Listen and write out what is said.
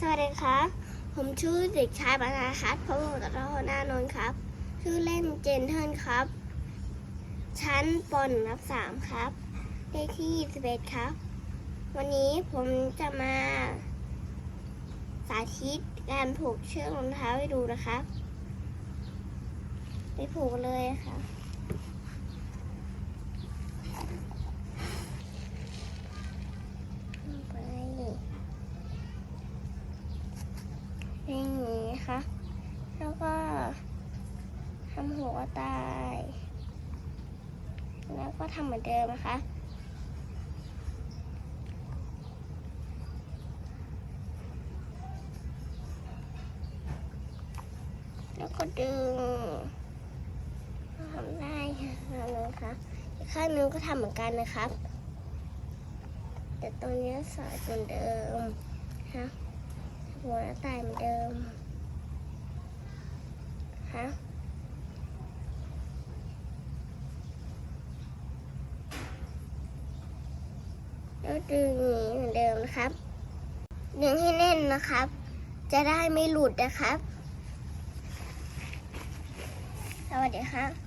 สวัสดีครับ ผมชื่อเด็กชายปนาคัตพระวงศ์ตระหนานนท์ครับ ชื่อเล่นเจนเทิร์นครับ ชั้นปหนึ่งรับสามครับ เลขที่21ครับ วันนี้ผมจะมา สาธิตการผูกเชือกรองเท้าให้ดูนะครับ ไปผูกเลยค่ะไป อย่างนี้ค่ะ แล้วก็ทำหัวตาย แล้วก็ทำเหมือนเดิมนะคะแล้วก็ดึงทำได้ค่ะเลยค่ะอีกข้างนึงก็ทำเหมือนกันนะครับ แต่ตัวนี้สายเหมือนเดิม หัวตายเหมือนเดิมฮะแล้วดึงอย่างนี้เหมือนเดิมนะครับ ดึงให้แน่นนะครับ จะได้ไม่หลุดนะครับ สวัสดีครับ